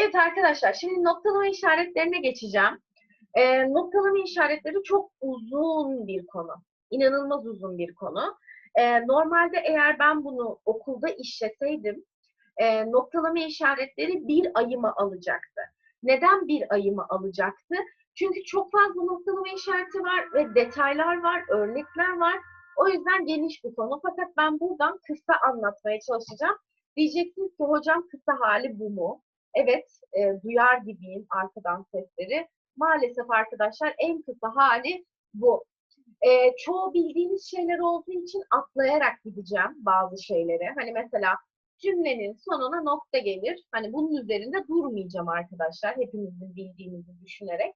Evet arkadaşlar, şimdi noktalama işaretlerine geçeceğim. Ee, noktalama işaretleri çok uzun bir konu. İnanılmaz uzun bir konu. Ee, normalde eğer ben bunu okulda işleseydim, e, noktalama işaretleri bir ayımı alacaktı. Neden bir ayımı alacaktı? Çünkü çok fazla noktalama işareti var ve detaylar var, örnekler var. O yüzden geniş bir konu. Fakat ben buradan kısa anlatmaya çalışacağım. Diyeceksiniz ki hocam kısa hali bu mu? Evet, e, duyar gibiyim arkadan sesleri. Maalesef arkadaşlar en kısa hali bu. E, çoğu bildiğimiz şeyler olduğu için atlayarak gideceğim bazı şeyleri. Hani mesela cümlenin sonuna nokta gelir. Hani bunun üzerinde durmayacağım arkadaşlar. Hepimizin bildiğimizi düşünerek.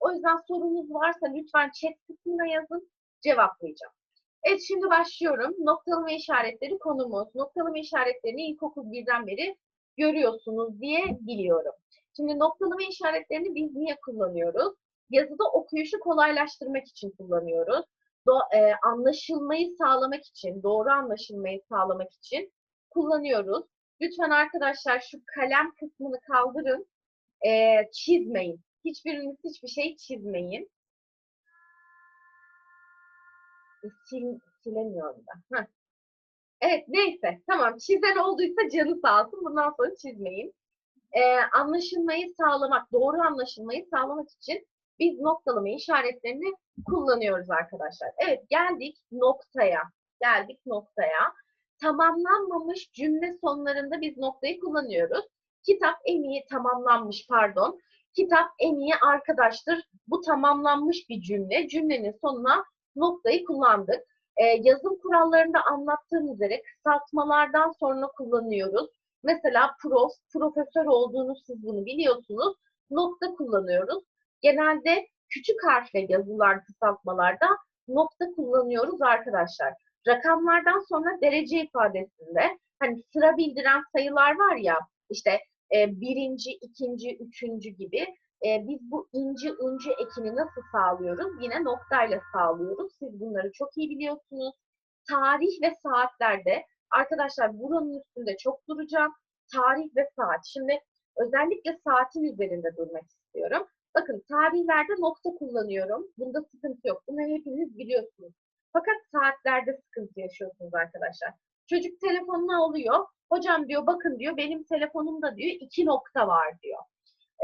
O yüzden sorunuz varsa lütfen chat kısmına yazın. Cevaplayacağım. Evet şimdi başlıyorum. Noktalama işaretleri konumuz. Noktalama işaretlerini ilkokul birden beri görüyorsunuz diye biliyorum. Şimdi noktalama işaretlerini biz niye kullanıyoruz? Yazıda okuyuşu kolaylaştırmak için kullanıyoruz. Do e, anlaşılmayı sağlamak için, doğru anlaşılmayı sağlamak için kullanıyoruz. Lütfen arkadaşlar şu kalem kısmını kaldırın. E, çizmeyin. Hiçbiriniz hiçbir şey çizmeyin. E, sil, silemiyorum da. Heh. Evet neyse tamam çizen olduysa canı sağ olsun bundan sonra çizmeyin. Ee, anlaşılmayı sağlamak, doğru anlaşılmayı sağlamak için biz noktalama işaretlerini kullanıyoruz arkadaşlar. Evet geldik noktaya. Geldik noktaya. Tamamlanmamış cümle sonlarında biz noktayı kullanıyoruz. Kitap en iyi tamamlanmış pardon. Kitap en iyi arkadaştır. Bu tamamlanmış bir cümle. Cümlenin sonuna noktayı kullandık. Ee, yazım kurallarında anlattığım üzere kısaltmalardan sonra kullanıyoruz. Mesela prof, profesör olduğunu siz bunu biliyorsunuz. Nokta kullanıyoruz. Genelde küçük harfle yazılan kısaltmalarda nokta kullanıyoruz arkadaşlar. Rakamlardan sonra derece ifadesinde hani sıra bildiren sayılar var ya işte e, birinci, ikinci, üçüncü gibi e, biz bu inci, uncu ekini nasıl sağlıyoruz? Yine noktayla sağlıyoruz. Siz bunları çok iyi biliyorsunuz. Tarih ve saatlerde arkadaşlar buranın üstünde çok duracağım. Tarih ve saat. Şimdi özellikle saatin üzerinde durmak istiyorum. Bakın tarihlerde nokta kullanıyorum. Bunda sıkıntı yok. Bunu hepiniz biliyorsunuz. Fakat saatlerde sıkıntı yaşıyorsunuz arkadaşlar. Çocuk telefonunu alıyor. Hocam diyor bakın diyor benim telefonumda diyor iki nokta var diyor.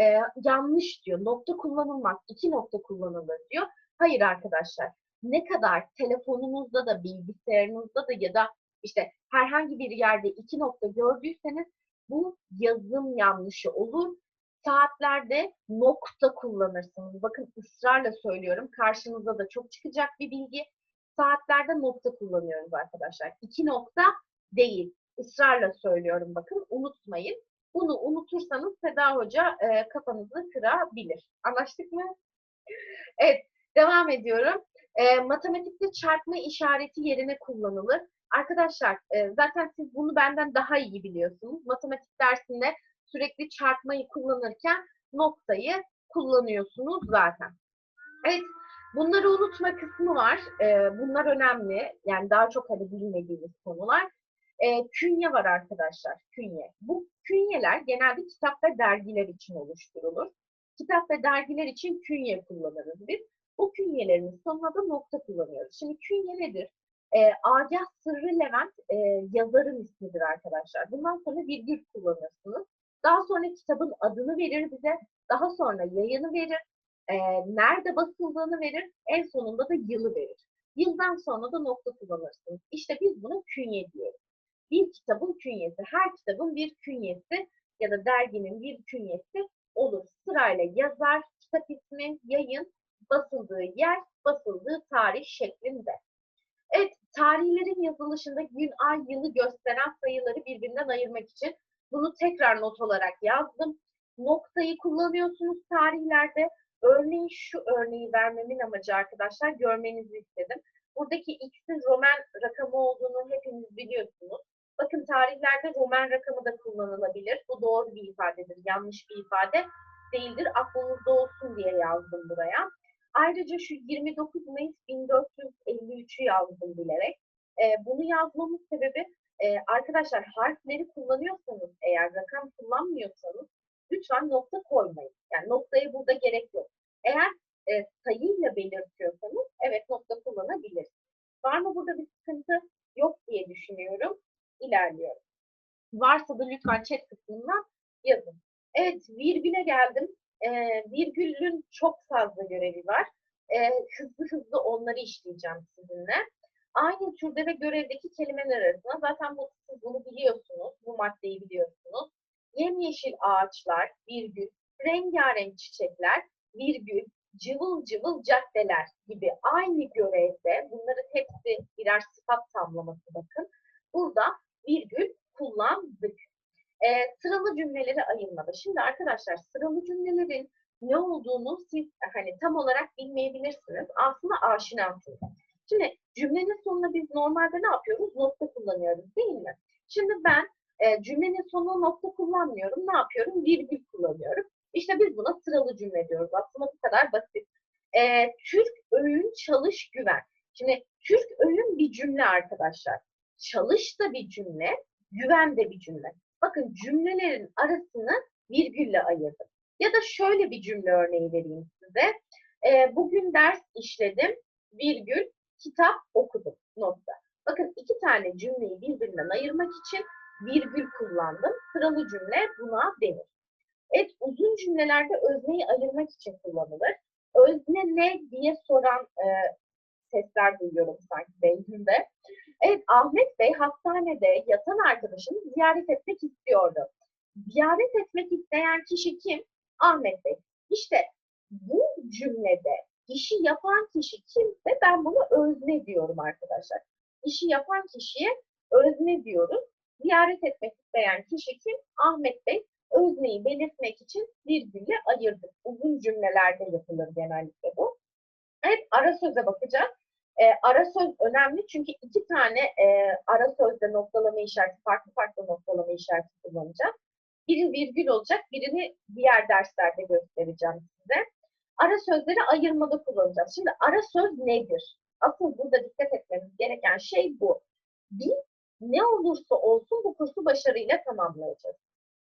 Ee, yanlış diyor. Nokta kullanılmaz. iki nokta kullanılır diyor. Hayır arkadaşlar. Ne kadar telefonunuzda da bilgisayarınızda da ya da işte herhangi bir yerde iki nokta gördüyseniz bu yazım yanlışı olur. Saatlerde nokta kullanırsınız. Bakın ısrarla söylüyorum. Karşınıza da çok çıkacak bir bilgi. Saatlerde nokta kullanıyoruz arkadaşlar. İki nokta değil. Israrla söylüyorum bakın. Unutmayın. Bunu unutursanız Seda Hoca e, kafanızı kırabilir. Anlaştık mı? Evet, devam ediyorum. E, matematikte çarpma işareti yerine kullanılır. Arkadaşlar e, zaten siz bunu benden daha iyi biliyorsunuz. Matematik dersinde sürekli çarpmayı kullanırken noktayı kullanıyorsunuz zaten. Evet, bunları unutma kısmı var. E, bunlar önemli. Yani daha çok hani bilmediğimiz konular. E, künye var arkadaşlar, künye. Bu künyeler genelde kitap ve dergiler için oluşturulur. Kitap ve dergiler için künye kullanırız biz. Bu künyelerin sonuna da nokta kullanıyoruz. Şimdi künye nedir? E, Agah Sırrı Levent e, yazarın ismidir arkadaşlar. Bundan sonra virgül kullanırsınız. Daha sonra kitabın adını verir bize. Daha sonra yayını verir. E, nerede basıldığını verir. En sonunda da yılı verir. Yıldan sonra da nokta kullanırsınız. İşte biz buna künye diyoruz. Bir kitabın künyesi, her kitabın bir künyesi ya da derginin bir künyesi olur. Sırayla yazar, kitap ismi, yayın, basıldığı yer, basıldığı tarih şeklinde. Evet, tarihlerin yazılışında gün, ay, yılı gösteren sayıları birbirinden ayırmak için bunu tekrar not olarak yazdım. Noktayı kullanıyorsunuz tarihlerde. Örneğin şu örneği vermemin amacı arkadaşlar görmenizi istedim. Buradaki x'in Roman rakamı olduğunu hepiniz biliyorsunuz. Bakın tarihlerde Roman rakamı da kullanılabilir. Bu doğru bir ifadedir, yanlış bir ifade değildir. Aklınızda olsun diye yazdım buraya. Ayrıca şu 29 Mayıs 1453'ü yazdım bilerek. E, bunu yazmamın sebebi e, arkadaşlar harfleri kullanıyorsanız eğer rakam kullanmıyorsanız lütfen nokta koymayın. Yani noktaya burada gerek yok. Eğer e, sayıyla belirtiyorsanız evet nokta kullanabilirsiniz. Var mı burada bir sıkıntı? Yok diye düşünüyorum. İlerliyorum. Varsa da lütfen chat kısmından yazın. Evet virgüle geldim. E, virgülün çok fazla görevi var. E, hızlı hızlı onları işleyeceğim sizinle. Aynı türde ve görevdeki kelimeler arasında zaten bu, siz bunu biliyorsunuz. Bu maddeyi biliyorsunuz. Yemyeşil ağaçlar, virgül, rengarenk çiçekler, virgül, cıvıl cıvıl caddeler gibi aynı görevde bunların hepsi birer sıfat tamlaması bakın. Burada virgül kullandık. Ee, sıralı cümleleri ayırmalı. Şimdi arkadaşlar sıralı cümlelerin ne olduğunu siz hani tam olarak bilmeyebilirsiniz. Aslında aşinasınız. Şimdi cümlenin sonuna biz normalde ne yapıyoruz? Nokta kullanıyoruz değil mi? Şimdi ben e, cümlenin sonuna nokta kullanmıyorum. Ne yapıyorum? Virgül kullanıyorum. İşte biz buna sıralı cümle diyoruz. Aslında bu kadar basit. E, Türk öğün çalış güven. Şimdi Türk öğün bir cümle arkadaşlar. Çalış da bir cümle, güven de bir cümle. Bakın cümlelerin arasını virgülle ayırdım. Ya da şöyle bir cümle örneği vereyim size. E, bugün ders işledim, virgül, kitap okudum, nokta. Bakın iki tane cümleyi birbirinden ayırmak için virgül kullandım. Sıralı cümle buna denir. Evet, uzun cümlelerde özneyi ayırmak için kullanılır. Özne ne diye soran e, sesler duyuyorum sanki beynimde. Evet, Ahmet Bey hastanede yatan arkadaşını ziyaret etmek istiyordu. Ziyaret etmek isteyen kişi kim? Ahmet Bey. İşte bu cümlede işi yapan kişi kimse ben bunu özne diyorum arkadaşlar. İşi yapan kişiye özne diyoruz. Ziyaret etmek isteyen kişi kim? Ahmet Bey özneyi belirtmek için virgülle ayırdık. Uzun cümlelerde yapılır genellikle bu. Evet, ara söze bakacağız. E, ara söz önemli çünkü iki tane e, ara sözde noktalama işareti, farklı farklı noktalama işareti kullanacağız. Biri virgül olacak, birini diğer derslerde göstereceğim size. Ara sözleri ayırmada kullanacağız. Şimdi ara söz nedir? Asıl burada dikkat etmemiz gereken şey bu. Biz ne olursa olsun bu kursu başarıyla tamamlayacağız.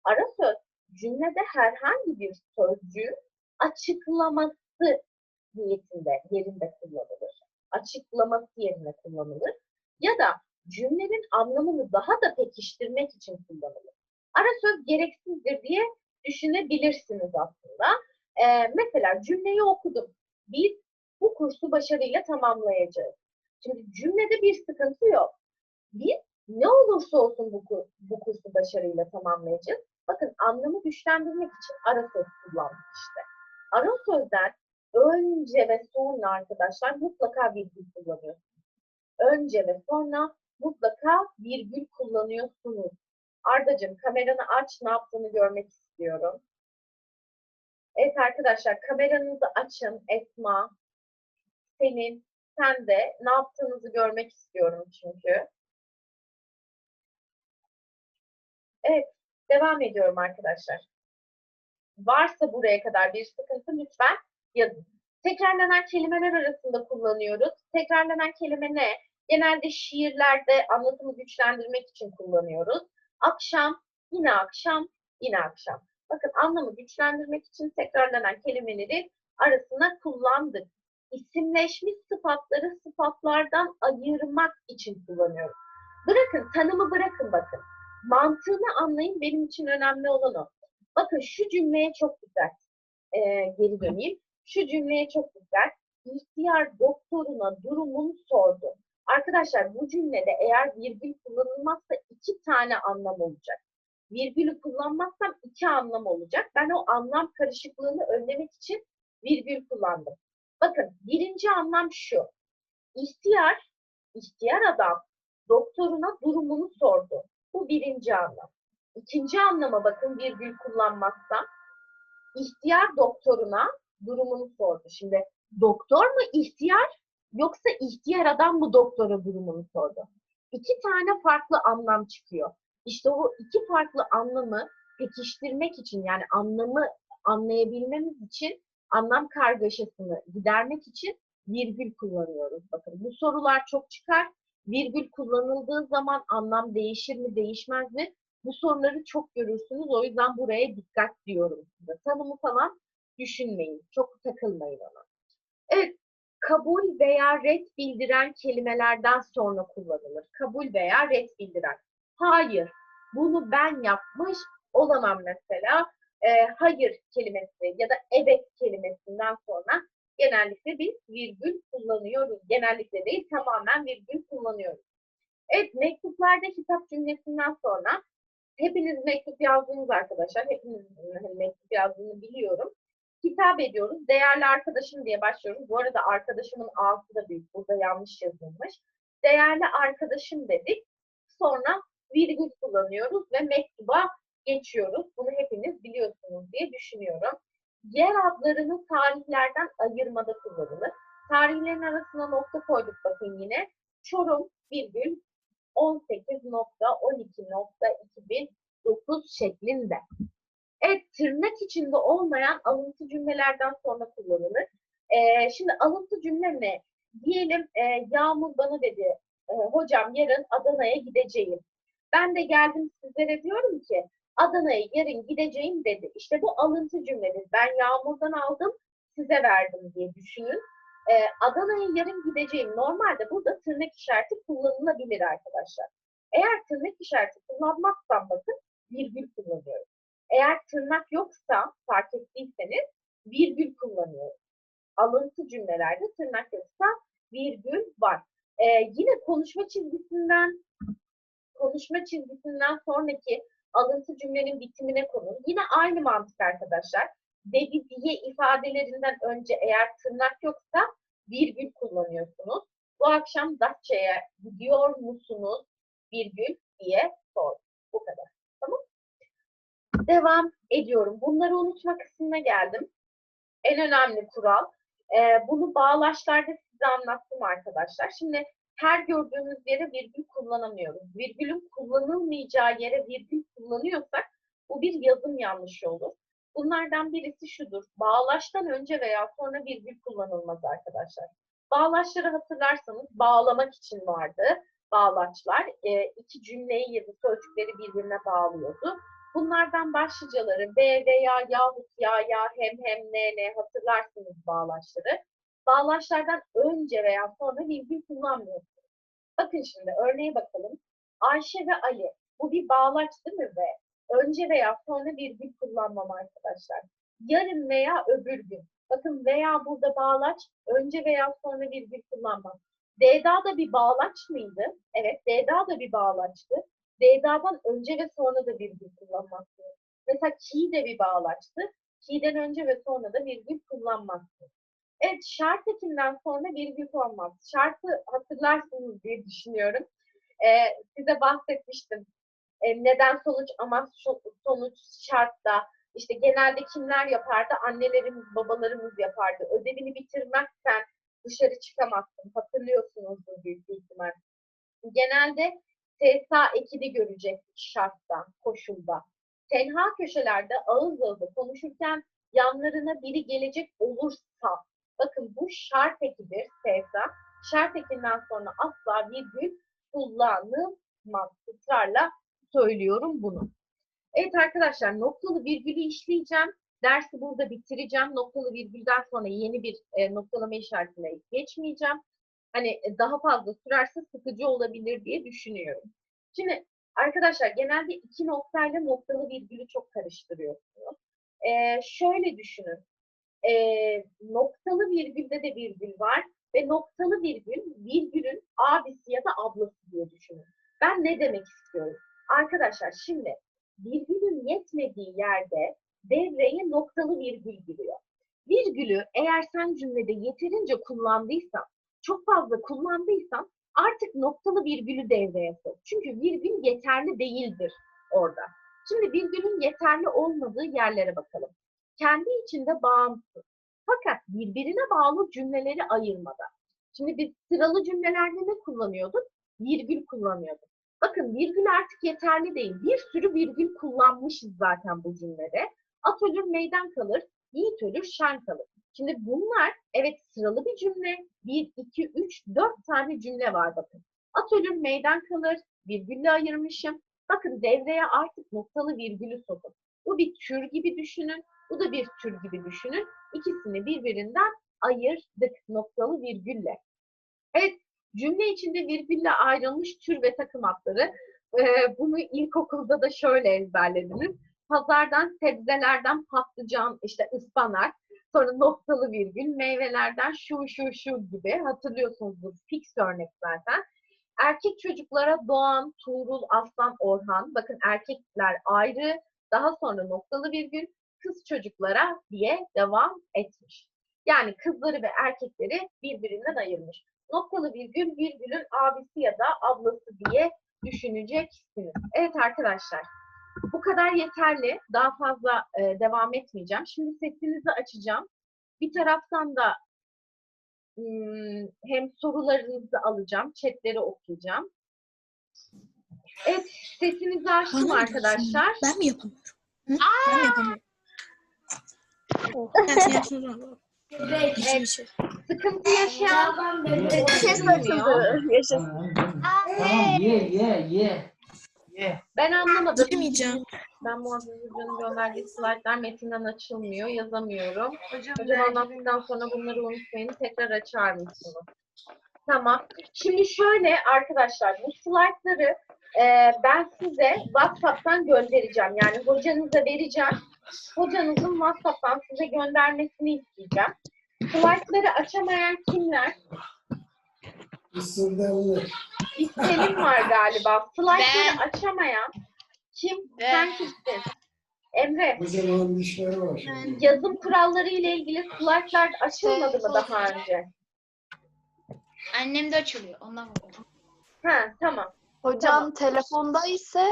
Ara söz cümlede herhangi bir sözcüğün açıklaması niyetinde, yerinde kullanılır. Açıklaması yerine kullanılır. Ya da cümlenin anlamını daha da pekiştirmek için kullanılır. Ara söz gereksizdir diye düşünebilirsiniz aslında. Ee, mesela cümleyi okudum. Biz bu kursu başarıyla tamamlayacağız. Şimdi cümlede bir sıkıntı yok. Biz ne olursa olsun bu, bu kursu başarıyla tamamlayacağız. Bakın anlamı güçlendirmek için ara söz kullandık işte. Ara sözden önce ve sonra arkadaşlar mutlaka virgül kullanıyorsunuz. Önce ve sonra mutlaka virgül kullanıyorsunuz. Ardacığım kameranı aç ne yaptığını görmek istiyorum. Evet arkadaşlar kameranızı açın Esma. Senin, sen de ne yaptığınızı görmek istiyorum çünkü. Evet, devam ediyorum arkadaşlar. Varsa buraya kadar bir sıkıntı lütfen yazın. Tekrarlanan kelimeler arasında kullanıyoruz. Tekrarlanan kelime ne? Genelde şiirlerde anlatımı güçlendirmek için kullanıyoruz. Akşam, yine akşam, yine akşam. Bakın anlamı güçlendirmek için tekrarlanan kelimeleri arasına kullandık. İsimleşmiş sıfatları sıfatlardan ayırmak için kullanıyoruz. Bırakın, tanımı bırakın bakın. Mantığını anlayın benim için önemli olan o. Bakın şu cümleye çok güzel. Ee, geri döneyim. Şu cümleye çok güzel. İhtiyar doktoruna durumunu sordu. Arkadaşlar bu cümlede eğer virgül kullanılmazsa iki tane anlam olacak. Virgülü kullanmazsam iki anlam olacak. Ben o anlam karışıklığını önlemek için virgül kullandım. Bakın birinci anlam şu. İhtiyar, ihtiyar adam doktoruna durumunu sordu. Bu birinci anlam. İkinci anlama bakın virgül kullanmazsam. İhtiyar doktoruna durumunu sordu. Şimdi doktor mu ihtiyar yoksa ihtiyar adam mı doktora durumunu sordu? İki tane farklı anlam çıkıyor. İşte o iki farklı anlamı pekiştirmek için yani anlamı anlayabilmemiz için anlam kargaşasını gidermek için virgül kullanıyoruz. Bakın bu sorular çok çıkar. Virgül kullanıldığı zaman anlam değişir mi değişmez mi? Bu soruları çok görürsünüz. O yüzden buraya dikkat diyorum size. Tanımı falan düşünmeyin. Çok takılmayın ona. Evet, kabul veya red bildiren kelimelerden sonra kullanılır. Kabul veya red bildiren. Hayır, bunu ben yapmış olamam mesela. Ee, hayır kelimesi ya da evet kelimesinden sonra genellikle biz virgül kullanıyoruz. Genellikle değil, tamamen virgül kullanıyoruz. Evet, mektuplarda hitap cümlesinden sonra hepiniz mektup yazdınız arkadaşlar. Hepinizin hani mektup yazdığını biliyorum. Hitap ediyoruz. Değerli arkadaşım diye başlıyoruz. Bu arada arkadaşımın ağzı da büyük. Burada yanlış yazılmış. Değerli arkadaşım dedik. Sonra virgül kullanıyoruz ve mektuba geçiyoruz. Bunu hepiniz biliyorsunuz diye düşünüyorum. Yer adlarını tarihlerden ayırmada kullanılır. Tarihlerin arasına nokta koyduk bakın yine. Çorum virgül 18.12.2009 şeklinde. Evet, tırnak içinde olmayan alıntı cümlelerden sonra kullanılır. Ee, şimdi alıntı cümle ne? Diyelim e, Yağmur bana dedi, e, hocam yarın Adana'ya gideceğim. Ben de geldim sizlere diyorum ki Adana'ya yarın gideceğim dedi. İşte bu alıntı cümledir. Ben Yağmur'dan aldım, size verdim diye düşünün. Ee, Adana'ya yarın gideceğim. Normalde burada tırnak işareti kullanılabilir arkadaşlar. Eğer tırnak işareti kullanmazsam bakın virgül kullanıyorum. Eğer tırnak yoksa fark ettiyseniz virgül kullanıyorum. Alıntı cümlelerde tırnak yoksa virgül var. Ee, yine konuşma çizgisinden konuşma çizgisinden sonraki alıntı cümlenin bitimine konun. Yine aynı mantık arkadaşlar. Dedi diye ifadelerinden önce eğer tırnak yoksa virgül kullanıyorsunuz. Bu akşam Datça'ya gidiyor musunuz? Virgül diye sor. Bu kadar. Devam ediyorum. Bunları unutma kısmına geldim. En önemli kural. E, bunu bağlaçlarda size anlattım arkadaşlar. Şimdi her gördüğümüz yere virgül kullanamıyoruz. Virgülün kullanılmayacağı yere virgül kullanıyorsak bu bir yazım yanlışı olur. Bunlardan birisi şudur. Bağlaçtan önce veya sonra virgül kullanılmaz arkadaşlar. Bağlaçları hatırlarsanız bağlamak için vardı. Bağlaçlar e, iki cümleyi ya da sözcükleri birbirine bağlıyordu. Bunlardan başlıcaları B veya yahut ya ya hem hem ne ne hatırlarsınız bağlaçları. Bağlaçlardan önce veya sonra virgül kullanmıyorsunuz. Bakın şimdi örneğe bakalım. Ayşe ve Ali. Bu bir bağlaç değil mi ve önce veya sonra virgül kullanmam arkadaşlar. Yarın veya öbür gün. Bakın veya burada bağlaç önce veya sonra virgül kullanmam. D'da da bir bağlaç mıydı? Evet, D'da da bir bağlaçtı. D'da'dan önce ve sonra da virgül kullanmazsınız. Mesela ki de bir bağlaçtı. Ki'den önce ve sonra da virgül kullanmazsınız. Evet, şart ekinden sonra virgül olmaz. Şartı hatırlarsınız diye düşünüyorum. Ee, size bahsetmiştim. Ee, neden sonuç amaç sonuç şartta. İşte genelde kimler yapardı? Annelerimiz, babalarımız yapardı. Ödevini bitirmezsen dışarı çıkamazsın. Hatırlıyorsunuzdur büyük ihtimal. Genelde TSA ekini görecektik şartta, koşulda. Tenha köşelerde ağız ağızda konuşurken yanlarına biri gelecek olursa, bakın bu şart ekidir TSA. Şart ekinden sonra asla virgül kullanılmaz. Israrla söylüyorum bunu. Evet arkadaşlar noktalı virgülü işleyeceğim. Dersi burada bitireceğim. Noktalı virgülden sonra yeni bir e, noktalama işaretine geçmeyeceğim. Hani e, daha fazla sürerse sıkıcı olabilir diye düşünüyorum. Şimdi arkadaşlar genelde iki noktayla noktalı virgülü çok karıştırıyorsunuz. E, şöyle düşünün. E, noktalı virgülde de virgül var ve noktalı virgül virgülün abisi ya da ablası diye düşünün. Ben ne demek istiyorum? Arkadaşlar şimdi virgülün yetmediği yerde devreye noktalı virgül giriyor. Virgülü eğer sen cümlede yeterince kullandıysan, çok fazla kullandıysan artık noktalı virgülü devreye sok. Çünkü virgül yeterli değildir orada. Şimdi virgülün yeterli olmadığı yerlere bakalım. Kendi içinde bağımsız. Fakat birbirine bağlı cümleleri ayırmada. Şimdi biz sıralı cümlelerde ne kullanıyorduk? Virgül kullanıyorduk. Bakın virgül artık yeterli değil. Bir sürü virgül kullanmışız zaten bu cümlede. At ölür meydan kalır, yiğit ölür şen kalır. Şimdi bunlar evet sıralı bir cümle. 1, 2, 3, 4 tane cümle var bakın. At ölür meydan kalır, virgülle ayırmışım. Bakın devreye artık noktalı virgülü sokun. Bu bir tür gibi düşünün. Bu da bir tür gibi düşünün. İkisini birbirinden ayırdık noktalı virgülle. Evet, cümle içinde virgülle ayrılmış tür ve takım adları. Ee, bunu ilkokulda da şöyle ezberlediniz. Pazardan sebzelerden patlıcan, işte ıspanak, sonra noktalı virgül, meyvelerden şu şu şu gibi hatırlıyorsunuz bu fix örnek zaten. Erkek çocuklara Doğan, Tuğrul, Aslan, Orhan. Bakın erkekler ayrı, daha sonra noktalı virgül, kız çocuklara diye devam etmiş. Yani kızları ve erkekleri birbirinden ayırmış. Noktalı virgül, virgülün abisi ya da ablası diye düşüneceksiniz. Evet arkadaşlar, bu kadar yeterli. Daha fazla e, devam etmeyeceğim. Şimdi sesinizi açacağım. Bir taraftan da hmm, hem sorularınızı alacağım, chatleri okuyacağım. Evet, sesinizi açtım Bana arkadaşlar. Ben mi yapamıyorum? Hı? Ben yapamıyorum? Ben seni yapıyorum. Evet, şey bir şey. sıkıntı yaşayan Ses açıldı. Yaşasın. Tamam ye ye ye. Ben anlamadım. Bilemeyeceğim. Ben Muazzez Hoca'nın gönderdiği slaytlar metinden açılmıyor, yazamıyorum. Hocam anlattıktan sonra bunları unutmayın. Tekrar açar mısınız? Tamam. Şimdi şöyle arkadaşlar, bu slaytları e, ben size WhatsApp'tan göndereceğim. Yani hocanıza vereceğim. Hocanızın WhatsApp'tan size göndermesini isteyeceğim. Slaytları açamayan kimler? Isırdanlı. Bir Selim var galiba. Slaytları açamayan kim? Sen kimsin? Emre. Kocaman dişleri var şimdi. Yazım kuralları ile ilgili slaytlar açılmadı mı daha önce? Annem de açılıyor. Ondan bakıyorum. Ha tamam. Hocam Tamam. telefonda ise